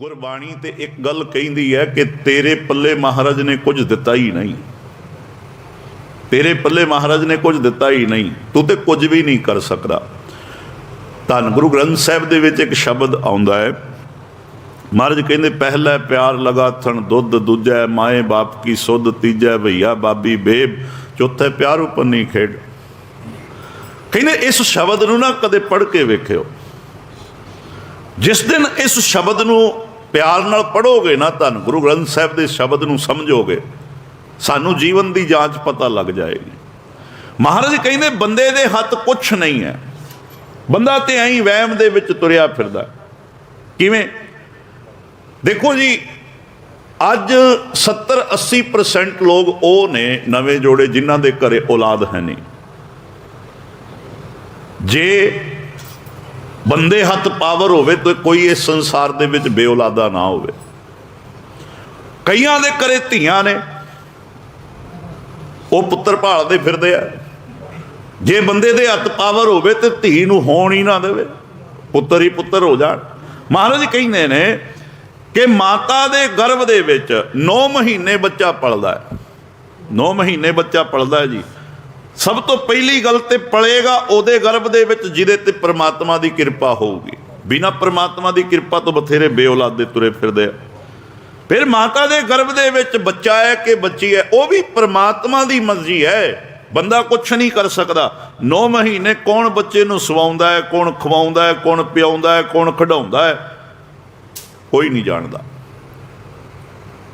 ਗੁਰਬਾਣੀ ਤੇ ਇੱਕ ਗੱਲ ਕਹਿੰਦੀ ਹੈ ਕਿ ਤੇਰੇ ਪੱਲੇ ਮਹਾਰਾਜ ਨੇ ਕੁਝ ਦਿੱਤਾ ਹੀ ਨਹੀਂ। ਤੇਰੇ ਪੱਲੇ ਮਹਾਰਾਜ ਨੇ ਕੁਝ ਦਿੱਤਾ ਹੀ ਨਹੀਂ। ਤੂੰ ਤੇ ਕੁਝ ਵੀ ਨਹੀਂ ਕਰ ਸਕਦਾ। ਧੰਨ ਗੁਰੂ ਗ੍ਰੰਥ ਸਾਹਿਬ ਦੇ ਵਿੱਚ ਇੱਕ ਸ਼ਬਦ ਆਉਂਦਾ ਹੈ। ਮਹਾਰਾਜ ਕਹਿੰਦੇ, ਪਹਿਲਾ ਪਿਆਰ ਲਗਾਥਣ, ਦੁੱਧ ਦੂਜਾ, ਮਾਏ ਬਾਪ ਕੀ ਸੁੱਧ, ਤੀਜਾ ਭਈਆ ਬਾਬੀ ਬੇਬ, ਚੌਥੇ ਪਿਆਰ ਉਪੰਨੀ ਖੇਡ। ਕਹਿੰਦੇ, ਇਸ ਸ਼ਬਦ ਨੂੰ ਨਾ ਕਦੇ ਪੜ੍ਹ ਕੇ ਵੇਖਿਓ। ਜਿਸ ਦਿਨ ਇਸ ਸ਼ਬਦ ਨੂੰ ਪਿਆਰ ਨਾਲ ਪੜੋਗੇ ਨਾ ਧੰਨ, ਗੁਰੂ ਗ੍ਰੰਥ ਸਾਹਿਬ ਦੇ ਸ਼ਬਦ ਨੂੰ ਸਮਝੋਗੇ, ਸਾਨੂੰ ਜੀਵਨ ਦੀ ਜਾਂਚ ਪਤਾ ਲੱਗ ਜਾਏਗੀ। ਮਹਾਰਾਜ ਕਹਿੰਦੇ, ਬੰਦੇ ਦੇ ਹੱਥ ਕੁਝ ਨਹੀਂ ਹੈ। ਬੰਦਾ ਤੇ ਐਂ ਵਹਿਮ ਦੇ ਵਿੱਚ ਤੁਰਿਆ ਫਿਰਦਾ। ਕਿਵੇਂ? ਦੇਖੋ ਜੀ, ਅੱਜ 70 80% ਲੋਕ ਉਹ ਨੇ ਨਵੇਂ ਜੋੜੇ ਜਿਨ੍ਹਾਂ ਦੇ ਘਰੇ ਔਲਾਦ ਹੈ ਨਹੀਂ। ਜੇ ਬੰਦੇ ਹੱਥ ਪਾਵਰ ਹੋਵੇ ਤਾਂ ਕੋਈ ਇਸ ਸੰਸਾਰ ਦੇ ਵਿੱਚ ਬੇਔਲਾਦਾ ਨਾ ਹੋਵੇ। ਕਈਆਂ ਦੇ ਘਰੇ ਧੀਆਂ ਨੇ, ਉਹ ਪੁੱਤਰ ਭਾਲਦੇ ਫਿਰਦੇ ਆ। ਜੇ ਬੰਦੇ ਦੇ ਹੱਥ ਪਾਵਰ ਹੋਵੇ ਤੇ ਧੀ ਨੂੰ ਹੋਣ ਹੀ ਨਾ ਦੇਵੇ, ਪੁੱਤਰ ਹੀ ਪੁੱਤਰ ਹੋ ਜਾਣ। ਮਹਾਰਾਜ ਕਹਿੰਦੇ ਨੇ ਕਿ ਮਾਤਾ ਦੇ ਗਰਭ ਦੇ ਵਿੱਚ 9 ਮਹੀਨੇ ਬੱਚਾ ਪਲਦਾ ਹੈ। 9 ਮਹੀਨੇ ਬੱਚਾ ਪਲਦਾ ਹੈ ਜੀ। ਸਭ ਤੋਂ ਪਹਿਲੀ ਗੱਲ ਤੇ ਪਲੇਗਾ ਉਹਦੇ ਗਰਭ ਦੇ ਵਿੱਚ, ਜਿਹਦੇ ਤੇ ਪ੍ਰਮਾਤਮਾ ਦੀ ਕਿਰਪਾ ਹੋਊਗੀ। ਬਿਨਾ ਪ੍ਰਮਾਤਮਾ ਦੀ ਕਿਰਪਾ ਤੋਂ ਬਥੇਰੇ ਬੇਔਲਾਦ ਦੇ ਤੁਰੇ ਫਿਰਦੇ ਆ। ਫਿਰ ਮਾਤਾ ਦੇ ਗਰਭ ਦੇ ਵਿੱਚ ਬੱਚਾ ਹੈ ਕਿ ਬੱਚੀ ਹੈ, ਉਹ ਵੀ ਪ੍ਰਮਾਤਮਾ ਦੀ ਮਰਜ਼ੀ ਹੈ। ਬੰਦਾ ਕੁਝ ਨਹੀਂ ਕਰ ਸਕਦਾ। 9 ਮਹੀਨੇ ਕੌਣ ਬੱਚੇ ਨੂੰ ਸਵਾਉਂਦਾ ਹੈ, ਕੌਣ ਖਵਾਉਂਦਾ ਹੈ, ਕੌਣ ਪਿਆਉਂਦਾ ਹੈ, ਕੌਣ ਖਿਡਾਉਂਦਾ ਹੈ, ਕੋਈ ਨਹੀਂ ਜਾਣਦਾ।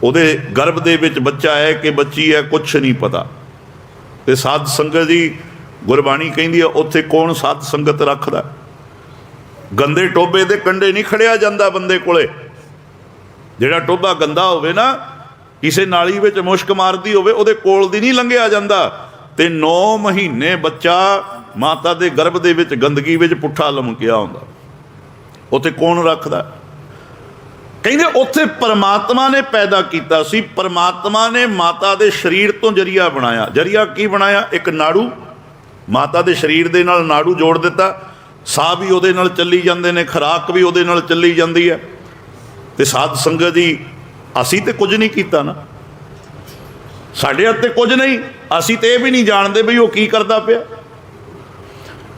ਉਹਦੇ ਗਰਭ ਦੇ ਵਿੱਚ ਬੱਚਾ ਹੈ ਕਿ ਬੱਚੀ ਹੈ ਕੁਝ ਨਹੀਂ ਪਤਾ। ਤੇ ਸਾਧ ਸੰਗਤ ਦੀ ਗੁਰਬਾਣੀ ਕਹਿੰਦੀ ਆ, ਉੱਥੇ ਕੌਣ ਸਾਧ ਸੰਗਤ ਰੱਖਦਾ? ਗੰਦੇ ਟੋਬੇ ਦੇ ਕੰਡੇ ਨਹੀਂ ਖੜਿਆ ਜਾਂਦਾ ਬੰਦੇ ਕੋਲੇ। ਜਿਹੜਾ ਟੋਬਾ ਗੰਦਾ ਹੋਵੇ ਨਾ, ਕਿਸੇ ਨਾਲੀ ਵਿੱਚ ਮੁਸ਼ਕ ਮਾਰਦੀ ਹੋਵੇ, ਉਹਦੇ ਕੋਲ ਦੀ ਨਹੀਂ ਲੰਘਿਆ ਜਾਂਦਾ। ਤੇ 9 ਮਹੀਨੇ ਬੱਚਾ ਮਾਤਾ ਦੇ ਗਰਭ ਦੇ ਵਿੱਚ ਗੰਦਗੀ ਵਿੱਚ ਪੁੱਠਾ ਲਮਕਿਆ ਹੁੰਦਾ। ਉੱਥੇ ਕੌਣ ਰੱਖਦਾ? ਕਹਿੰਦੇ ਉੱਥੇ ਪਰਮਾਤਮਾ ਨੇ ਪੈਦਾ ਕੀਤਾ ਸੀ, ਪਰਮਾਤਮਾ ਨੇ ਮਾਤਾ ਦੇ ਸਰੀਰ ਤੋਂ ਜਰੀਆ ਬਣਾਇਆ। ਜਰੀਆ ਕੀ ਬਣਾਇਆ? ਇੱਕ ਨਾੜੂ। ਮਾਤਾ ਦੇ ਸਰੀਰ ਦੇ ਨਾਲ ਨਾੜੂ ਜੋੜ ਦਿੱਤਾ। ਸਾਹ ਵੀ ਉਹਦੇ ਨਾਲ ਚੱਲੀ ਜਾਂਦੇ ਨੇ, ਖਰਾਕ ਵੀ ਉਹਦੇ ਨਾਲ ਚੱਲੀ ਜਾਂਦੀ ਹੈ। ਤੇ ਸਾਧ ਸੰਗਤ ਜੀ, ਅਸੀਂ ਤੇ ਕੁਝ ਨਹੀਂ ਕੀਤਾ ਨਾ। ਸਾਡੇ ਹੱਥੇ ਕੁਝ ਨਹੀਂ, ਅਸੀਂ ਤੇ ਇਹ ਵੀ ਨਹੀਂ ਜਾਣਦੇ ਵੀ ਉਹ ਕੀ ਕਰਦਾ ਪਿਆ।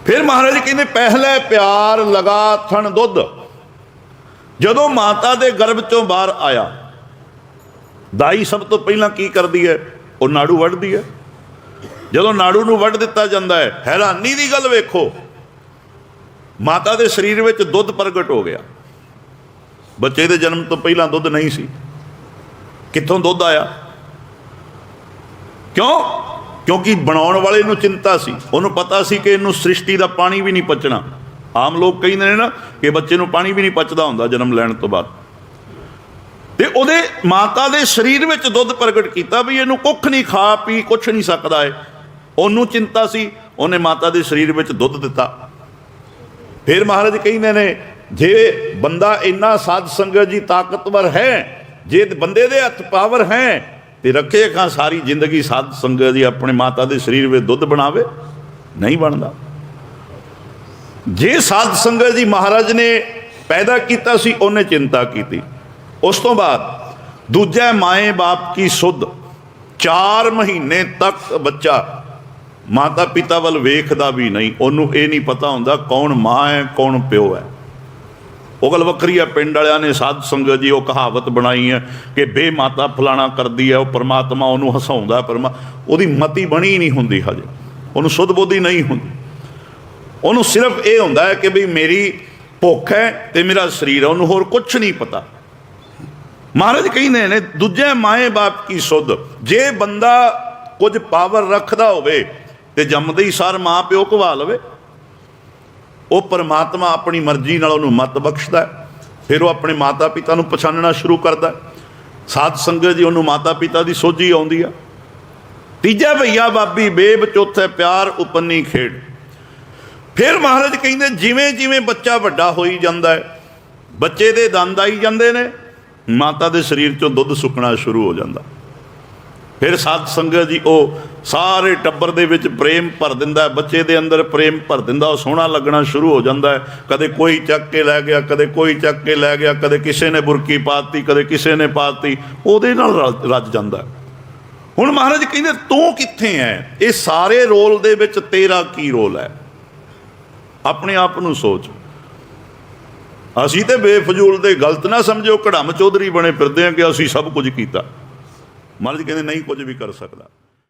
ਫਿਰ ਮਹਾਰਾਜ ਕਹਿੰਦੇ, ਪਹਿਲੇ ਪਿਆਰ ਲਗਾ ਥਣ ਦੁੱਧ। ਜਦੋਂ ਮਾਤਾ ਦੇ ਗਰਭ ਚੋਂ ਬਾਹਰ ਆਇਆ, ਦਾਈ ਸਭ ਤੋਂ ਪਹਿਲਾਂ ਕੀ ਕਰਦੀ ਹੈ? ਉਹ ਨਾੜੂ ਵੱਢਦੀ ਹੈ। ਜਦੋਂ ਨਾੜੂ ਨੂੰ ਵੱਢ ਦਿੱਤਾ ਜਾਂਦਾ ਹੈ, ਹੈਰਾਨੀ ਦੀ ਗੱਲ ਵੇਖੋ, ਮਾਤਾ ਦੇ ਸਰੀਰ ਵਿੱਚ ਦੁੱਧ ਪ੍ਰਗਟ ਹੋ ਗਿਆ। ਬੱਚੇ ਦੇ ਜਨਮ ਤੋਂ ਪਹਿਲਾਂ ਦੁੱਧ ਨਹੀਂ ਸੀ। ਕਿੱਥੋਂ ਦੁੱਧ ਆਇਆ? ਕਿਉਂ? ਕਿਉਂਕਿ ਬਣਾਉਣ ਵਾਲੇ ਨੂੰ ਚਿੰਤਾ ਸੀ। ਉਹਨੂੰ ਪਤਾ ਸੀ ਕਿ ਇਹਨੂੰ ਸ੍ਰਿਸ਼ਟੀ ਦਾ ਪਾਣੀ ਵੀ ਨਹੀਂ ਪਚਣਾ। ਆਮ ਲੋਕ ਕਹਿੰਦੇ ਨੇ ਨਾ ਕਿ ਬੱਚੇ ਨੂੰ ਪਾਣੀ ਵੀ ਨਹੀਂ ਪਚਦਾ ਹੁੰਦਾ ਜਨਮ ਲੈਣ ਤੋਂ ਬਾਅਦ। ਤੇ ਉਹਦੇ ਮਾਤਾ ਦੇ ਸਰੀਰ ਵਿੱਚ ਦੁੱਧ ਪ੍ਰਗਟ ਕੀਤਾ ਵੀ ਇਹਨੂੰ ਕੁੱਖ ਨਹੀਂ ਖਾ, ਪੀ, ਕੁਛ ਨਹੀਂ ਸਕਦਾ ਏ ਉਹਨੂੰ ਚਿੰਤਾ ਸੀ, ਉਹਨੇ ਮਾਤਾ ਦੇ ਸਰੀਰ ਵਿੱਚ ਦੁੱਧ ਦਿੱਤਾ। ਫਿਰ ਮਹਾਰਾਜ ਕਹਿੰਦੇ ਨੇ ਜੇ ਬੰਦਾ ਇੰਨਾ ਸਾਧ ਸੰਗਤ ਜੀ ਤਾਕਤਵਰ ਹੈ, ਜੇ ਬੰਦੇ ਦੇ ਹੱਥ ਪਾਵਰ ਹੈ, ਤੇ ਰੱਖੇ ਖਾਂ ਸਾਰੀ ਜ਼ਿੰਦਗੀ ਸਾਧ ਸੰਗਤ ਜੀ ਆਪਣੇ ਮਾਤਾ ਦੇ ਸਰੀਰ ਵਿੱਚ ਦੁੱਧ ਬਣਾਵੇ, ਨਹੀਂ ਬਣਦਾ। ਜੇ ਸਾਧ ਸੰਗਤ ਜੀ ਮਹਾਰਾਜ ਨੇ ਪੈਦਾ ਕੀਤਾ ਸੀ, ਉਹਨੇ ਚਿੰਤਾ ਕੀਤੀ। ਉਸ ਤੋਂ ਬਾਅਦ ਦੂਜਾ ਮਾਏ ਬਾਪ ਕੀ ਸੁੱਧ। 4 ਮਹੀਨੇ ਤੱਕ ਬੱਚਾ ਮਾਤਾ ਪਿਤਾ ਵੱਲ ਵੇਖਦਾ ਵੀ ਨਹੀਂ। ਉਹਨੂੰ ਇਹ ਨਹੀਂ ਪਤਾ ਹੁੰਦਾ ਕੌਣ ਮਾਂ ਹੈ, ਕੌਣ ਪਿਓ ਹੈ। ਉਹ ਗੱਲ ਵੱਖਰੀ ਹੈ ਪਿੰਡ ਵਾਲਿਆਂ ਨੇ ਸਾਧ ਸੰਗਤ ਜੀ ਉਹ ਕਹਾਵਤ ਬਣਾਈ ਹੈ ਕਿ ਬੇ ਮਾਤਾ ਫਲਾਣਾ ਕਰਦੀ ਹੈ, ਉਹ ਪਰਮਾਤਮਾ ਉਹਨੂੰ ਹਸਾਉਂਦਾ ਪਰਮਾ, ਉਹਦੀ ਮਤੀ ਬਣੀ ਨਹੀਂ ਹੁੰਦੀ ਹਜੇ। ਉਹਨੂੰ ਸੁੱਧ ਬੁੱਧੀ ਨਹੀਂ ਹੁੰਦੀ। ਉਹਨੂੰ ਸਿਰਫ ਇਹ ਹੁੰਦਾ ਹੈ ਕਿ ਵੀ ਮੇਰੀ ਭੁੱਖ ਹੈ ਤੇ ਮੇਰਾ ਸਰੀਰ ਹੈ, ਉਹਨੂੰ ਹੋਰ ਕੁਝ ਨਹੀਂ ਪਤਾ। ਮਹਾਰਾਜ ਕਹਿੰਦੇ ਨੇ, ਦੂਜੇ ਮਾਏ ਬਾਪ ਕੀ ਸੁੱਧ? ਜੇ ਬੰਦਾ ਕੁਝ ਪਾਵਰ ਰੱਖਦਾ ਹੋਵੇ ਤੇ ਜੰਮਦੇ ਹੀ ਸਾਰ ਮਾਂ ਪਿਓ ਕਵਾ ਲਵੇ। ਉਹ ਪਰਮਾਤਮਾ ਆਪਣੀ ਮਰਜ਼ੀ ਨਾਲ ਉਹਨੂੰ ਮਤ ਬਖਸ਼ਦਾ ਫਿਰ ਉਹ ਆਪਣੇ ਮਾਤਾ ਪਿਤਾ ਨੂੰ ਪਛਾਣਨਾ ਸ਼ੁਰੂ ਕਰਦਾ ਹੈ। ਸਾਧ ਸੰਗਤ ਜੀ ਉਹਨੂੰ ਮਾਤਾ ਪਿਤਾ ਦੀ ਸੋਝੀ ਆਉਂਦੀ ਆ। ਤੀਜਾ ਭਈਆ ਬਾਬੀ ਬੇਬ ਚੌਥੇ ਪਿਆਰ ਉਪੰਨੀ ਖੇਡ। ਫਿਰ ਮਹਾਰਾਜ ਕਹਿੰਦੇ, ਜਿਵੇਂ ਜਿਵੇਂ ਬੱਚਾ ਵੱਡਾ ਹੋਈ ਜਾਂਦਾ ਹੈ, ਬੱਚੇ ਦੇ ਦੰਦ ਆਈ ਜਾਂਦੇ ਨੇ, ਮਾਤਾ ਦੇ ਸਰੀਰ ਚੋਂ ਦੁੱਧ ਸੁੱਕਣਾ ਸ਼ੁਰੂ ਹੋ ਜਾਂਦਾ। ਫਿਰ ਸਾਧ ਸੰਗਤ ਜੀ, ਉਹ ਸਾਰੇ ਟੱਬਰ ਦੇ ਵਿੱਚ ਪ੍ਰੇਮ ਭਰ ਦਿੰਦਾ ਬੱਚੇ ਦੇ ਅੰਦਰ ਪ੍ਰੇਮ ਭਰ ਦਿੰਦਾ, ਉਹ ਸੋਹਣਾ ਲੱਗਣਾ ਸ਼ੁਰੂ ਹੋ ਜਾਂਦਾ ਹੈ। ਕਦੇ ਕੋਈ ਚੱਕ ਕੇ ਲੈ ਗਿਆ, ਕਦੇ ਕੋਈ ਚੱਕ ਕੇ ਲੈ ਗਿਆ, ਕਦੇ ਕਿਸੇ ਨੇ ਬੁਰਕੀ ਪਾਤੀ, ਕਦੇ ਕਿਸੇ ਨੇ ਪਾਤੀ, ਉਹਦੇ ਨਾਲ ਰੱਜ ਜਾਂਦਾ ਹੁਣ ਮਹਾਰਾਜ ਕਹਿੰਦੇ, ਤੂੰ ਕਿੱਥੇ ਹੈ? ਇਹ ਸਾਰੇ ਰੋਲ ਦੇ ਵਿੱਚ ਤੇਰਾ ਕੀ ਰੋਲ ਹੈ? ਆਪਣੇ ਆਪ ਨੂੰ ਸੋਚ। ਅਸੀਂ ਤੇ ਬੇਫਜ਼ੂਲ ਦੇ ਗਲਤ ਨਾ ਸਮਝੋ ਕੜਮ ਚੌਧਰੀ ਬਣੇ ਫਿਰਦੇ ਆ ਕਿ ਅਸੀਂ ਸਭ ਕੁਝ ਕੀਤਾ। ਮਹਾਰਾਜ ਕਹਿੰਦੇ, ਨਹੀਂ ਕੁਝ ਵੀ ਕਰ ਸਕਦਾ।